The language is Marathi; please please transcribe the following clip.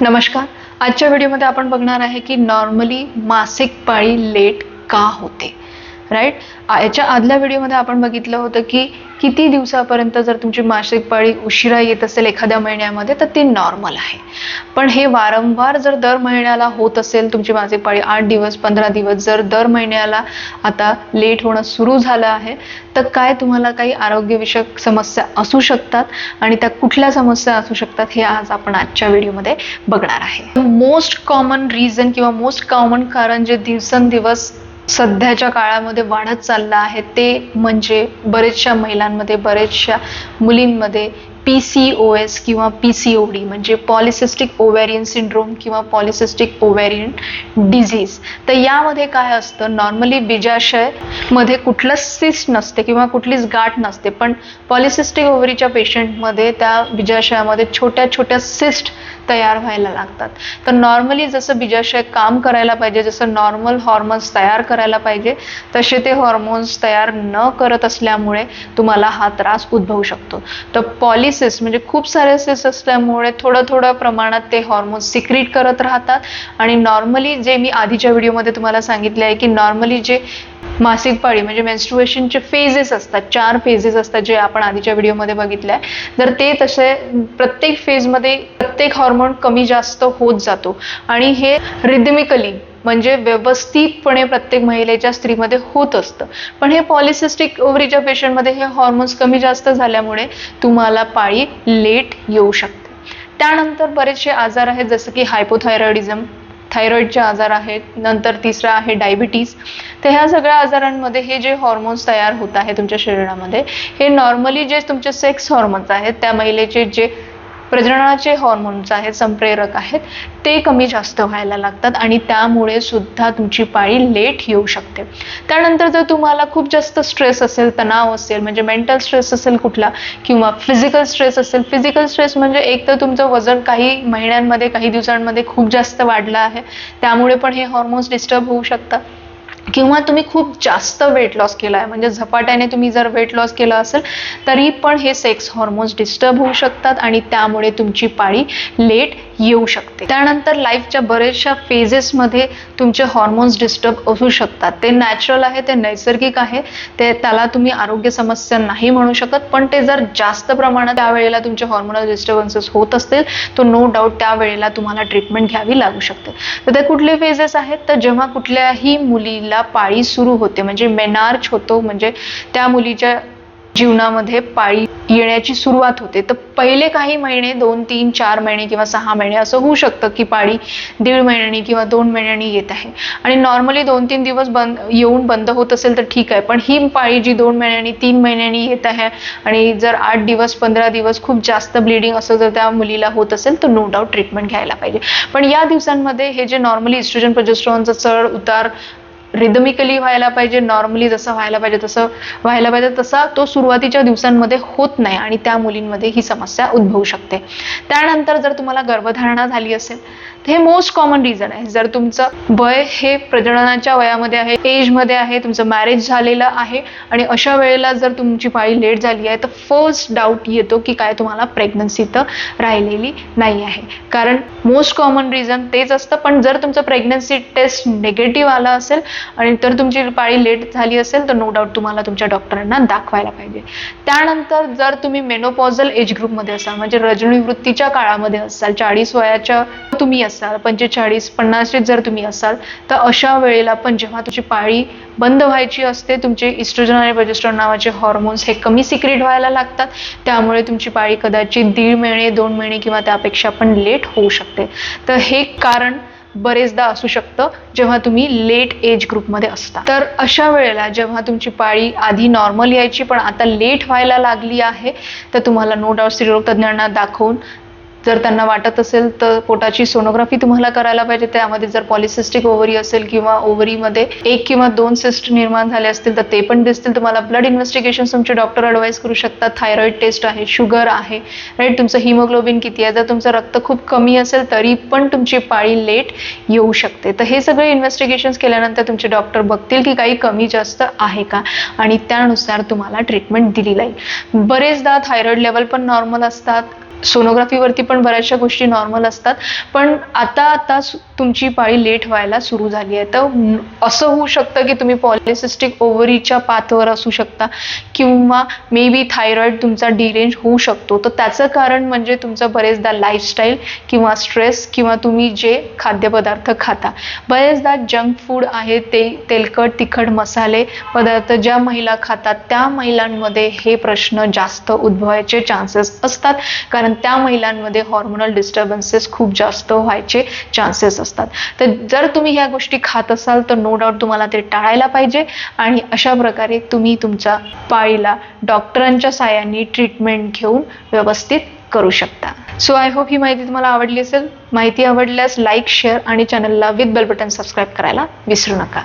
नमस्कार. आजच्या व्हिडिओमध्ये आपण बघणार आहे की नॉर्मली मासिक पाळी लेट का होते? राईट याच्या आदल्या व्हिडिओमध्ये आपण बघितलं होतं की किती दिवसापर्यंत जर तुमची मासिक पाळी उशिरा येत असेल एखाद्या महिन्यामध्ये तर ती नॉर्मल आहे. पण हे वारंवार जर दर महिन्याला होत असेल तुमची मासिक पाळी आठ दिवस पंधरा दिवस जर दर महिन्याला आता लेट होणं सुरू झालं आहे तर काय तुम्हाला काही आरोग्यविषयक समस्या असू शकतात? आणि त्या कुठल्या समस्या असू शकतात हे आज आपण आजच्या व्हिडिओमध्ये बघणार आहे. मोस्ट कॉमन रिझन किंवा मोस्ट कॉमन कारण जे दिवसेंदिवस सध्याच्या काळामध्ये वाढत चाललं आहे. ते म्हणजे बरेचशा महिलांमध्ये बरेचशा मुलींमध्ये पी सी ओ एस किंवा पी सी ओ डी म्हणजे पॉलिसिस्टिक ओव्हॅरियन सिंड्रोम किंवा पॉलिसिस्टिक ओव्हॅरियन डिझीज तर यामध्ये काय असतं? नॉर्मली बीजाशयमध्ये कुठलंच सिस्ट नसते किंवा कुठलीच गाठ नसते पण पॉलिसिस्टिक ओव्हरीच्या पेशंटमध्ये त्या बीजाशयामध्ये छोट्या छोट्या सिस्ट तयार व्हायला लागतात. तर नॉर्मली जसं बीजाशय काम करायला पाहिजे जसं नॉर्मल हॉर्मोन्स तयार करायला पाहिजे तसे ते हॉर्मोन्स तयार न करत असल्यामुळे तुम्हाला हा त्रास उद्भवू शकतो. तर पॉलिसिस म्हणजे खूप सारे सिस असल्यामुळे थोडं थोडं प्रमाणात ते हॉर्मोन्स सिक्रीट करत राहतात. आणि नॉर्मली जे मी आधीच्या व्हिडिओमध्ये तुम्हाला सांगितले आहे की नॉर्मली जे मासिक पाळी म्हणजे मेन्स्ट्रुएशनचे फेजेस असतात चार फेजेस असतात जे आपण आधीच्या व्हिडिओमध्ये बघितले आहे. तर ते तसे प्रत्येक फेजमध्ये प्रत्येक हॉर्मोन कमी जास्त होत जातो. आणि हे रिदमिकली म्हणजे व्यवस्थितपणे प्रत्येक महिलेच्या स्त्रीमध्ये होत असतं. पण हे पॉलिसिस्टिक ओव्हरीच्या पेशंटमध्ये हे हॉर्मोन्स कमी जास्त झाल्यामुळे तुम्हाला पाळी लेट येऊ शकते. त्यानंतर बरेचसे आजार आहेत जसं की हायपोथायरॉइडिझम थायरॉईडचे आजार आहेत नंतर तिसरा आहे डायबिटीज तर ह्या सगळ्या आजारांमध्ये हे जे हॉर्मोन्स तयार होत आहे तुमच्या शरीरामध्ये हे नॉर्मली जे तुमचे सेक्स हॉर्मोन्स आहेत त्या महिलेचे जे प्रजननाचे हॉर्मोन्स आहेत संप्रेरक आहेत ते कमी जास्त व्हायला लागतात आणि त्यामुळे सुद्धा तुमची पाळी लेट येऊ शकते. त्यानंतर जर तुम्हाला खूप जास्त स्ट्रेस असेल तणाव असेल म्हणजे मेंटल स्ट्रेस असेल कुठला किंवा फिजिकल स्ट्रेस असेल फिजिकल स्ट्रेस म्हणजे एक तर तुमचं वजन काही महिन्यांमध्ये काही दिवसांमध्ये खूप जास्त वाढलं आहे. त्यामुळे पण हे हॉर्मोन्स डिस्टर्ब होऊ शकतात. किंवा तुम्ही खूप जास्त वेट लॉस केला आहे म्हणजे झपाट्याने तुम्ही जर वेट लॉस केलं असेल तरी पण हे सेक्स हॉर्मोन्स डिस्टर्ब होऊ शकतात आणि त्यामुळे तुमची पाळी लेट येऊ शकते. त्यानंतर लाईफच्या बऱ्याचशा फेजेसमध्ये तुमचे हॉर्मोन्स डिस्टर्ब असू शकतात. ते नॅचरल आहे ते नैसर्गिक आहे ते त्याला तुम्ही आरोग्य समस्या नाही म्हणू शकत पण ते जर जास्त प्रमाणात त्यावेळेला तुमचे हॉर्मोनल डिस्टर्बन्सेस होत असतील तर नो डाऊट त्यावेळेला तुम्हाला ट्रीटमेंट घ्यावी लागू शकते. तर ते कुठले फेजेस आहेत? तर जेव्हा कुठल्याही मुलीला पाळी सुरू होते. म्हणजे मेनार्च होतो. म्हणजे त्या मुलीच्या जीवनामध्ये पाळी येण्याची सुरुवात होते. तर पहिले काही महिने दोन तीन चार महिने किंवा सहा महिने असं होऊ शकतं की पाळी दीड महिन्यांनी किंवा दोन महिन्यांनी येत आहे. आणि नॉर्मली दोन तीन दिवस बंद येऊन बंद होत असेल तर ठीक आहे. पण ही पाळी जी दोन महिन्यांनी तीन महिन्यांनी येत आहे आणि जर आठ दिवस पंधरा दिवस खूप जास्त ब्लिडिंग असं जर त्या मुलीला होत असेल तर नो डाऊट ट्रीटमेंट घ्यायला पाहिजे. पण या दिवसांमध्ये हे जे नॉर्मली इस्ट्रोजन प्रोजेस्ट्रॉनचं चढ उतार रिदमिकली व्हायला पाहिजे नॉर्मली जसं व्हायला पाहिजे तसं व्हायला पाहिजे तसा तो सुरुवातीच्या दिवसांमध्ये होत नाही आणि त्या मुलींमध्ये ही समस्या उद्भवू शकते. त्यानंतर जर तुम्हाला गर्भधारणा झाली असेल तर हे मोस्ट कॉमन रिझन आहे. जर तुमचं वय हे प्रजननाच्या वयामध्ये आहे एजमध्ये आहे तुमचं मॅरेज झालेलं आहे आणि अशा वेळेला जर तुमची पाळी लेट झाली आहे तर फर्स्ट डाऊट येतो की काय तुम्हाला प्रेग्नन्सी तर राहिलेली नाही आहे. कारण मोस्ट कॉमन रिझन तेच असतं पण जर तुमचं प्रेग्नन्सी टेस्ट निगेटिव्ह आला असेल आणि तर तुमची पाळी लेट झाली असेल तर नो डाऊट तुम्हाला तुमच्या डॉक्टरांना दाखवायला पाहिजे. त्यानंतर जर तुम्ही मेनोपॉझल एज ग्रुपमध्ये असाल म्हणजे रजनीवृत्तीच्या काळामध्ये असाल चाळीस वयाच्या तुम्ही असाल पंचेचाळीस पन्नासचे जर तुम्ही असाल तर अशा वेळेला पण जेव्हा तुमची पाळी बंद व्हायची असते तुमचे इस्ट्रोजन आणि प्रोजेस्ट्रॉन नावाचे हॉर्मोन्स हे कमी सिक्रेट व्हायला लागतात. त्यामुळे तुमची पाळी कदाचित दीड महिने दोन महिने किंवा त्यापेक्षा पण लेट होऊ शकते. तर हे कारण बरेचदा असू शकतं जेव्हा तुम्ही लेट एज ग्रुपमध्ये असता. तर अशा वेळेला जेव्हा तुमची पाळी आधी नॉर्मल यायची पण आता लेट व्हायला लागली आहे तर तुम्हाला नो डाऊट स्त्रीरोग तज्ज्ञांना दाखवून जर त्यांना वाटत असेल तर पोटाची सोनोग्राफी तुम्हाला करायला पाहिजे. त्यामध्ये जर पॉलिसिस्टिक ओव्हरी असेल किंवा ओव्हरीमध्ये एक किंवा दोन सिस्ट निर्माण झाले असतील तर ते पण दिसतील. तुम्हाला ब्लड इन्व्हेस्टिगेशन तुमचे डॉक्टर ॲडवाईस करू शकतात. थायरॉईड टेस्ट आहे शुगर आहे राईट तुमचं हिमोग्लोबिन किती आहे? जर तुमचं रक्त खूप कमी असेल तरी पण तुमची पाळी लेट येऊ शकते. तर हे सगळे इन्व्हेस्टिगेशन्स केल्यानंतर तुमचे डॉक्टर बघतील की काही कमी जास्त आहे का आणि त्यानुसार तुम्हाला ट्रीटमेंट दिली जाईल. बरेचदा थायरॉईड लेवल पण नॉर्मल असतात. सोनोग्राफीवरती पण बऱ्याचशा गोष्टी नॉर्मल असतात. पण आता आता तुमची पाळी लेट व्हायला सुरू झाली आहे. तर असं होऊ शकतं की तुम्ही पॉलिसिस्टिक ओव्हरीच्या पाथवर असू शकता किंवा मे बी थायरॉईड तुमचा डिरेंज होऊ शकतो. तर त्याचं कारण म्हणजे तुमचं बरेचदा लाईफस्टाईल किंवा स्ट्रेस किंवा तुम्ही जे खाद्यपदार्थ खाता. बरेचदा जंक फूड आहे ते तेलकट तिखट मसाले पदार्थ ज्या महिला खातात त्या महिलांमध्ये हे प्रश्न जास्त उद्भवायचे चान्सेस असतात. कारण त्या महिलांमध्ये हॉर्मोनल डिस्टर्बन्सेस खूप जास्त व्हायचे चान्सेस असतात. तर जर तुम्ही ह्या गोष्टी खात असाल तर नो डाऊट तुम्हाला ते टाळायला पाहिजे आणि अशा प्रकारे तुम्ही तुमच्या पाळीला डॉक्टरांच्या साहाय्याने ट्रीटमेंट घेऊन व्यवस्थित करू शकता. सो आय होप ही माहिती तुम्हाला आवडली असेल. माहिती आवडल्यास लाईक शेअर आणि चॅनलला विथ बेल बटन सबस्क्राईब करायला विसरू नका.